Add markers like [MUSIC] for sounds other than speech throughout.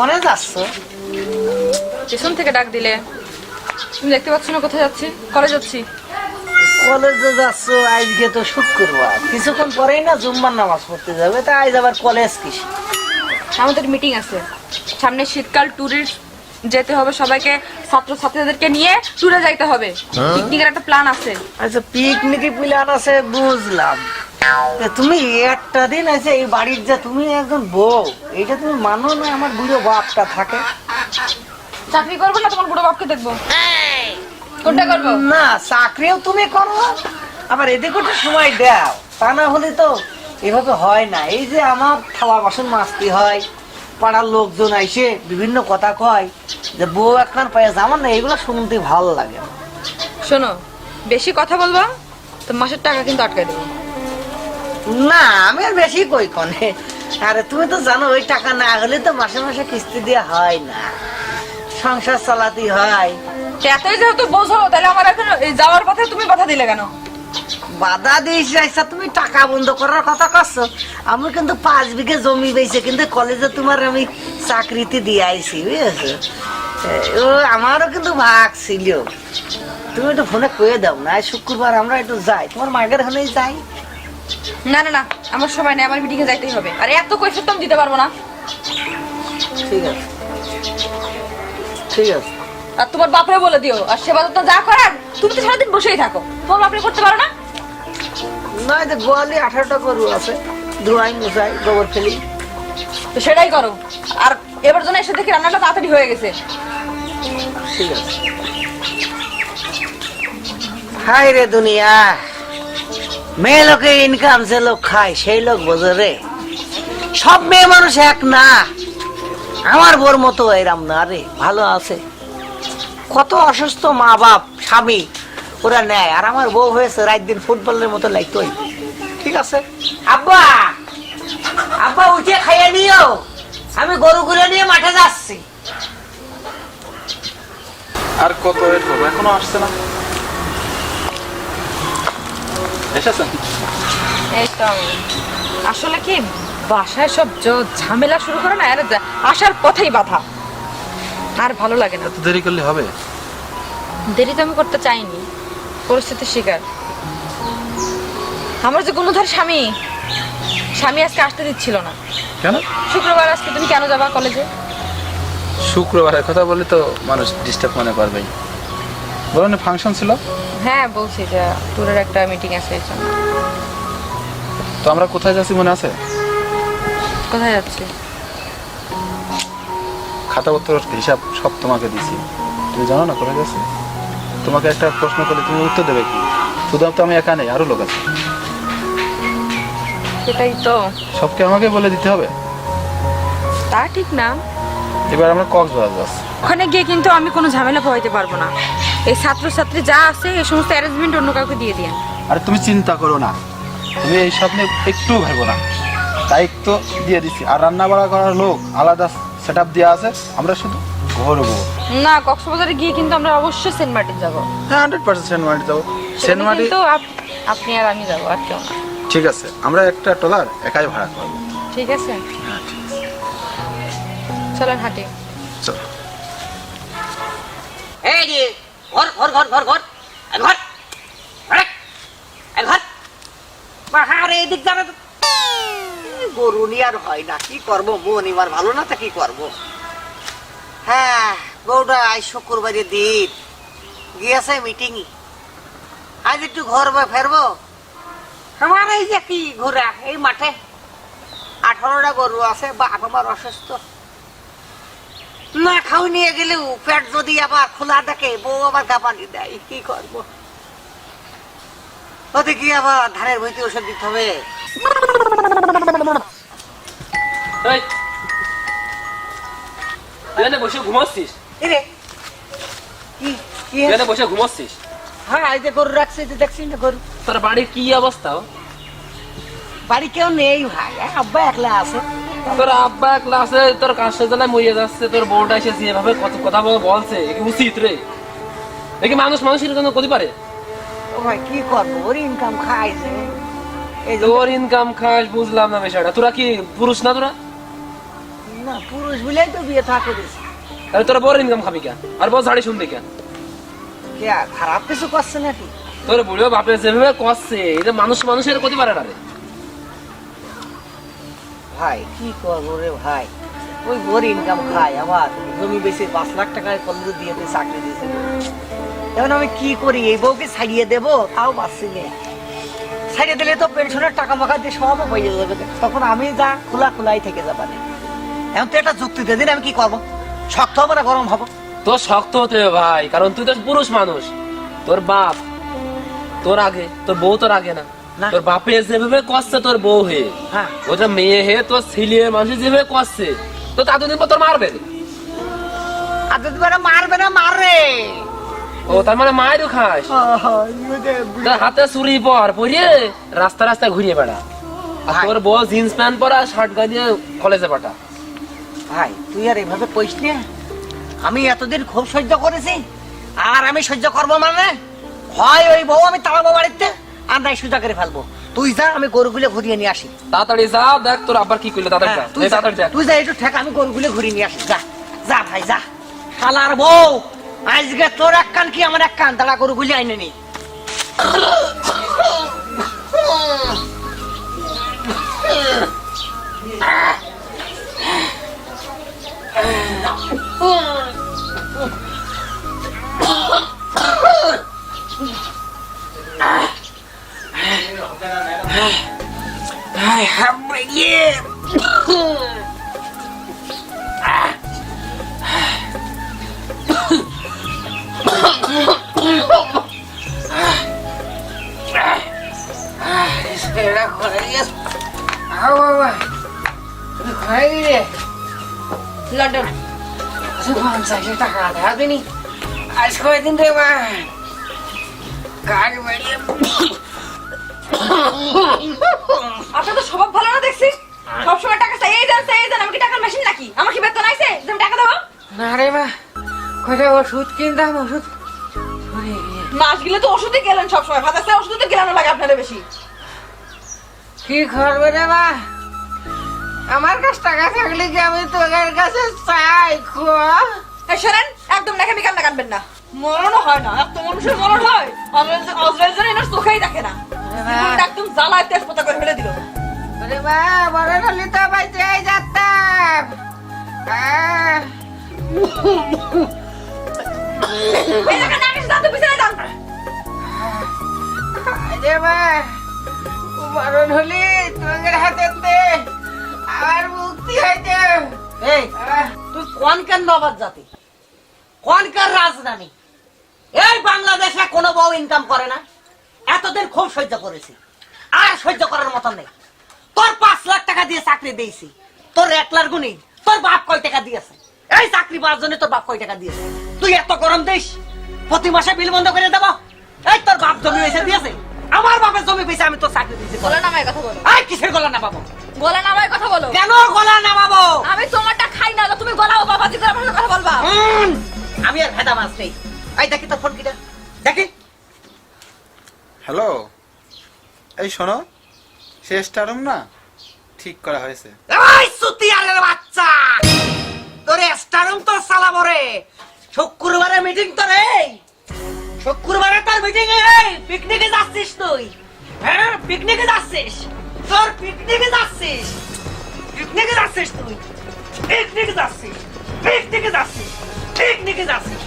কনে যাচ্ছ? পেছন থেকে ডাক দিলে। তুমি দেখতে পাচ্ছ না কোথায় যাচ্ছি? কলেজ যাচ্ছি। কলেজে যাচ্ছ আজকে তো শুক্রবার কিছুক্ষণ পরেই না জুম্মার নামাজ পড়তে যাবে। তা আজ আবার কলেজ কিস? আমাদের মিটিং আছে। সামনে শীতকাল ট্যুরের যেতে হবে সবাইকে ছাত্র ছাত্রীদেরকে নিয়ে ট্যুরে যাইতে হবে। পিকনিকের একটা প্ল্যান আছে। আচ্ছা পিকনিক প্ল্যান আছে বুঝলাম। তুমি একটা দিন আছে এই বাড়ির যা তুমি একজন বউ এটা তুমি মানো না আমার বুড়ো বাপটা থাকে? চাকরি করব না তোমার বুড়ো বাপকে দেখব? কোনটা করব? না চাকরিও তুমি করো। আবার এদিকে একটু সময় দাও। তা না হলে তো এভাবে হয় না। এই যে আমার থালা বাসন মাজতে হয় পাড়ার লোকজন আইসে বিভিন্ন কথা কয়। যে বউ একখান পায়ে আমার না এগুলো শুনতে ভালো লাগে না। শোনো বেশি কথা বলবা তো মাসের টাকা কিন্তু আটকে দেবো। না আমি আর বেশি কই কনে। আরে তুমি তো জানো ওই টাকা না হলে তো মাসে মাসে কিস্তি দিয়ে হয় না। সংসার চালাতে হয়। তো এতই যেহেতু বোঝো তাহলে আমার এখন এই যাওয়ার পথে তুমি কথা দিলে কেন? বাধা দিয়েছি আচ্ছা তুমি টাকা বন্ধ করার কথা করছ আমি কিন্তু পাঁচ বিঘে জমি বেছে কিন্তু কলেজে তোমার আমি চাকরিতে দিয়ে আইছি বুঝেছ? ও আমারও কিন্তু ভাগ ছিল। তুমি একটু ফোনে কয়ে দাও না শুক্রবার আমরা একটু যাই। তোমার মাগের ওখানেই যাই। না না না আমার সময় নেই আমার মিটিংয়ে যাইতেই হবে। আর এত কৈফত তো আমি দিতে পারব না। ঠিক আছে। ঠিক আছে। আর তোমার বাপরে বলে দিও আর সেবা তো যা করার তুমি তো সারাদিন বসেই থাকো। তোমার বাপরে করতে পারো না? না যে গোয়ালি আঠারোটা গরু আছে ধোয়াই মুছাই গোবর ফেলি। তো সেটাই করো। আর এবার জন্য এসে দেখি রান্নাটা তাড়াতাড়ি হয়ে গেছে। ঠিক আছে। হাই রে দুনিয়া। মেয়ে লোকে ইনকাম যে লোক খায়, সেই লোক বোঝে রে। সব মেয়ে মানুষ এক না। আমার বোর মতো এরাম না রে, ভালো আছে। কত অসুস্থ মা বাপ স্বামী, ওরা নেয়। আর আমার বউ হয়েছে রাত দিন ফুটবলের মতো লাগতোই ঠিক আছে? আব্বা! আব্বা, উঠে খাইয়ে নিও। আমি গরু গুলো নিয়ে মাঠে যাচ্ছি। আর কত ওয়েট করব? এখনও আসছে না। এসেছেন? এই তো আসলে কি বাসায় সব ঝামেলা শুরু করে না যা- আসার পথেই বাধা। আর ভালো লাগে না। এত দেরি করলে হবে? দেরি তো আমি করতে চাইনি। পরিস্থিতির শিকার। আমার যে গুণধর স্বামী স্বামী আজকে আসতে দিচ্ছিল না। কেন? শুক্রবার আজকে তুমি কেন যাবা কলেজে? শুক্রবারের কথা বলে তো মানুষ ডিস্টার্ব মনে করবেই। বলুন ফাংশন ছিল? হ্যাঁ বলছি যে ট্যুরের একটা মিটিং আছে জন্য। তো আমরা কোথায় যাচ্ছি মনে আছে? কোথায় যাচ্ছি? খাতাপত্র হিসাব সব তোমাকে দিছি। তুমি জানো না কোথায় যাচ্ছি? তোমাকে একটা প্রশ্ন করলে তুমি উত্তর দেবে কি? শুধুমাত্র আমি একা নেই আরও লোক আছে। সেটাই তো। সবকে আমাকে বলে দিতে হবে? তা ঠিক না। এবার আমরা কক্সবাজার যাচ্ছি। ওখানে গিয়ে কিন্তু আমি কোনো ঝামেলা পোহাইতে পারব না। এই ছাত্রছাত্রী যা আছে এই সমস্ত অ্যারেঞ্জমেন্ট অন্য কাউকে দিয়ে দিন আরে তুমি চিন্তা করো না। তুমি এই স্বপ্নে একটু ভাবো না। দায়িত্ব দিয়ে দিছি। আর রান্না বাড়া করার লোক আলাদা সেট আপ দেওয়া আছে। আমরা শুধু ঘুরবো। না কক্সবাজারে গিয়ে কিন্তু আমরা অবশ্যই সেন্ট মার্টিন যাব। হ্যাঁ হান্ড্রেড পার্সেন্ট সেন্ট মার্টিন যাব। সেন্ট মার্টি তো আপ- আপনি আর আমি যাব আর কেউ না। ঠিক আছে আমরা একটা ট্রলার একাই ভাড়া করব। ঠিক আছে। চলেন হাঁটি। চলো। এই যে ঘর ঘর ঘর ঘর ঘর। ঘর। ঘর। বাহারে এদিক যাবে গরু নিয়ে আর হয় না। কি করব? মন এবার ভালো না তা কি করব? হ্যাঁ বউটা আজ শুক্রবারের দিন। গিয়েছে মিটিং আজ একটু ঘর বা ফেরবো? আমার এই যে কি ঘোরা এই মাঠে। আঠারোটা গরু আছে বা আমার অসুস্থ। না খাও নিয়ে গেলেও পেট যদি আবার খোলা দেখে বউ আবার কাঁপানি দেয় কি করব? ওতে কি আবার ধানের বইতে ওষুধ দিতে হবে? বসে ঘুমাচ্ছিস? বসে ঘুমাচ্ছিস? হ্যাঁ এই যে গরু রাখছে যে দেখছি না গরু। তোর বাড়ির কি অবস্থা? ও? বাড়ি কেউ নেই ভাই হ্যাঁ, আব্বা একলা আছে। তোর আব্বা ক্লাসে তোর কাজের জন্য মরিয়ে যাচ্ছে তোর বউটা এসে যেভাবে কত কথা বলে বলছে কি উচিত রে? দেখি মানুষ মানুষের জন্য করতে পারে ভাই কি করব? ওর ইনকাম খাই যে। তোর ইনকাম খাস বুঝলাম না বিষয়টা। তোরা কি পুরুষ না তোরা? না পুরুষ বলেই তো বিয়ে থা করেছে তাহলে তোর বড় ইনকাম খাবি কেন? আর বড় শাড়ি শুনবি কেন? খারাপ কিছু করছে নাকি? তোর বুড়ো বাপে যেভাবে কষছে এটা মানুষ মানুষের ক্ষতি পারে না রে। ভাই, কি করব রে ভাই? ওই বড় ইনকাম খায় আমার জমি বেশি পাঁচ লাখ টাকায় কলেজে দিয়ে দিয়ে চাকরি দিয়েছে। এখন আমি কি করি? এই বউকে ছাড়িয়ে দেবো? তাও পাচ্ছি না। ছাড়িয়ে দিলে তো পেনশনের টাকা মাখা দিয়ে সব হয়ে যাবে। তখন আমি যা খোলা খোলাই থেকে যাবা এখন তো একটা যুক্তি দিয়ে দিন আমি কি করব? শক্ত হব না গরম হব? তোর শক্ত হতে হবে ভাই, কারণ তুই তো পুরুষ মানুষ। তোর বাপ তোর আগে, তোর বউ তোর আগে না। তোর বাপে যেভাবে কষছে তোর বউ হয়ে হ্যাঁ। ওটা মেয়ে হে তোর ছেলে মানুষ যেভাবে কষছে তো তা দুদিন পর তোর মারবে রে। আর যদি বলে মারবে না মারবে ও তার মানে মায়েরও খাস। তোর হাতে চুরি পর পরিয়ে রাস্তা রাস্তায় ঘুরিয়ে বেড়া। আর। তোর বউ জিন্স প্যান্ট পরা শার্ট গায়ে কলেজে পাঠা। ভাই তুই আর এভাবে কইস না। আমি এতদিন খুব সহ্য করেছি আর আমি সহ্য করব মানে? হয় ওই বউ আমি তাড়াবো বাড়িতে? আর নাই সোজা করে ফেলব। তুই যা আমি গরুগুলো ঘুরিয়ে নিয়ে আসি। তাড়াতাড়ি যা দেখ তোর আব্বার কি করলে তাড়াতাড়ি যা। হ্যাঁ, তুই যা তাড়াতাড়ি যা। তুই যা একটু ঠেক আমি গরুগুলো ঘুরিয়ে নিয়ে আসি যা। যা ভাই যা। শালার বউ আজকে তোর এক কান কি আমার এক কান? তারা গরুগুলি আইনে নি। [LAUGHS] [LAUGHS] I have my year. Espera, joder. Agua, joder. London আজকে পঞ্চাশে টাকা দেওয়া দিনি আজ কয়দিন রে মা কাজ বেরিয়ে আপনার তো স্বভাব ভালো না দেখছি সবসময় টাকা চাই। এই দেন চাই দেন আমি কি টাকার মেশিন নাকি? আমার কি বেতন আইছে? যে টাকা দেবো না রে মা কয়টা ওষুধ কিনতাম ওষুধ? মাস গেলে তো ওষুধে গেলেন সবসময়। ভাত আছে ওষুধে গেলানো লাগে আপনাদের বেশি। কি করবে রে মা? আমার কাছে টাকা থাকলে কি আমি তোদের কাছে চাই খোয়া? শোনেন একদম নাকি আমি কান্না কানবেন না। মরণও হয় না এত মানুষের মরণ হয়। আজরাইল যেন এনার চোখেই দেখে না। একদম জ্বালায় তেজপাতা করে ফেলে দিল। ওরে মা বড় হলে তো বাইতে যেতাম মা মরণ হলে তোমাদের হাতে আর মুক্তি হইতে এই তুই কোন কেন জাতি? কোন রাজধানী? এই বাংলাদেশে কোনো বউ ইনকাম করে না? এতদিন খুব সহ্য করেছি। আর সহ্য করার মতন নেই। তোর পাঁচ লাখ টাকা দিয়ে চাকরি দিয়েছি তোর এক লাখ গুণি তোর বাপ কয় টাকা দিয়েছে? এই চাকরি পাওয়ার জন্য তোর বাপ কয় টাকা দিয়েছে? তুই এত গরম দিস প্রতি মাসে বিল বন্ধ করে দেবো। এই তোর বাপ জমি হয়েছে দিয়েছে। আমার বাপের জমি পেয়েছে আমি তোর চাকরি দিয়েছি। গলা নামায় কথা বলো। এই কিসের গলা নামাবো? গলা নামায় কথা বলো। কেন গলা না বাবু আমি তোমারটা খাই না তুমি গলাও বাবা দিকে কথা বলবা আমি আর ভেদা মাছ নেই। এই দেখি তোর ফোন কিটা। দেখি। হ্যালো? এই শোনো শেষটা রুম না? ঠিক করা হয়েছে। এই বাচ্চা! তোরে স্টারুম তো সালাবো রে শুক্রবারে মিটিং তো রে শুক্রবারে তোর মিটিং এই পিকনিকে যাচ্ছিস তুই। হ্যাঁ পিকনিকে যাচ্ছিস। তোর পিকনিকে যাচ্ছিস। পিকনিকে যাচ্ছিস তুই। পিকনিকে যাচ্ছিস। পিকনিকে যাচ্ছিস। পিকনিকে যাচ্ছিস।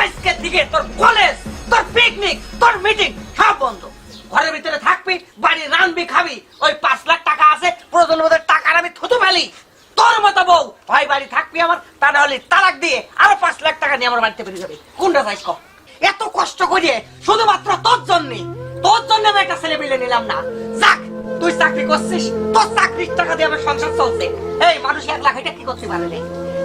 আজকের দিকে তোর কলেজ তোর পিকনিক তোর মিটিং সব বন্ধ। ঘরের ভিতরে থাকবি, বাড়ি রানবি, খাবি। ওই পাঁচ লাখ টাকা আছে, প্রয়োজন বোধের টাকার আমি থুতু ফেলি। তোর মতো বউ, ভাই বাড়ি থাকবি আমার, তা না হলে তালাক দিয়ে আরও পাঁচ লাখ টাকা নিয়ে আমার বাড়িতে বেরিয়ে যাবে। কোনটা চাইছ? এত কষ্ট করিয়ে শুধুমাত্র তোর জন্য তোর জন্য আমি একটা ছেলে মিলে নিলাম না। যাক, তুই চাকরি করছিস, তোর চাকরির টাকা দিয়ে আমার সংসার চলছে। এই, মানুষ এক লাখ, এটা কি করতে পারে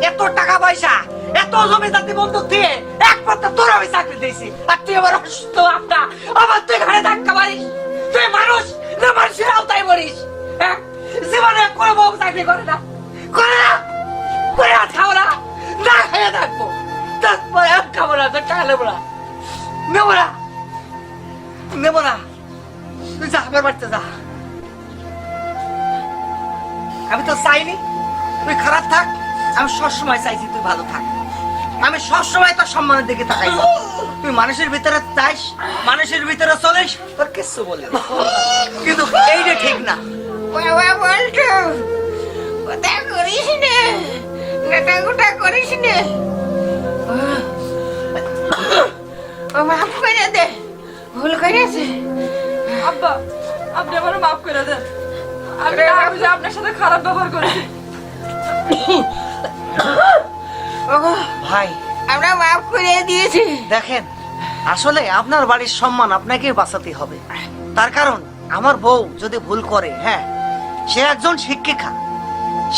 এত টাকা পয়সা, এত জমি জাতি বন্ধুক দিয়ে একমাত্র তোর আমি চাকরি দিয়েছি। আর তুই আমার অসুস্থ আপনা আবার তুই ঘরে ধাক্কা মারিস। তুই মানুষ না মানুষের আওতায় মরিস হ্যাঁ? জীবনে কোনো বউ চাকরি করে না। করে না। করে না। না খেয়ে থাকব। তারপরে খাব না তোর টাকা নেব না। নেব না। নেব না। তুই যা, আমার বাড়িতে যা। আমি তো চাইনি। তুই খারাপ থাক। আমি সবসময় চাইছি তুই ভালো থাক। আমি সবসময় তোর সম্মানের দিকে তাকাই তুই মানুষের ভিতরে চাইস মানুষের ভিতরে চলিস তোর কিচ্ছু বলে না। কিন্তু এইটা ঠিক না। বাবা বলতো কথা করিস নে নাটা গোটা করিস নে। ও মাফ করে দে ভুল করেছে। আব্বা আপনি আমারও মাফ করে দেন। আমি না আপনার সাথে খারাপ ব্যবহার করেছি। [COUGHS] ওগো ভাই। আমরা মাফ করে দিয়েছি। দেখেন আসলে আপনার বাড়ির সম্মান আপনাকে বাঁচাতে হবে। তার কারণ আমার বউ যদি ভুল করে হ্যাঁ সে একজন শিক্ষিকা।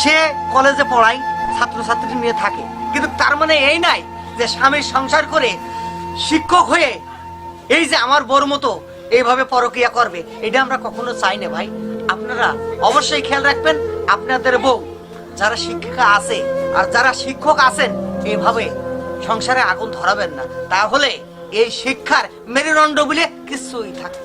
সে কলেজে পড়ায় ছাত্রছাত্রী নিয়ে থাকে। কিন্তু তার মানে এই নাই যে স্বামীর সংসার করে শিক্ষক হয়ে এই যে আমার বউর মতো এইভাবে পরকিয়া করবে এটা আমরা কখনো চাই না ভাই। আপনারা অবশ্যই খেয়াল রাখবেন আপনাদের বউ যারা শিক্ষিকা আছে আর যারা শিক্ষক আছেন, এইভাবে সংসারে আগুন ধরাবেন না তাহলে এই শিক্ষার মেরুদণ্ড বলে কিছুই থাকবে।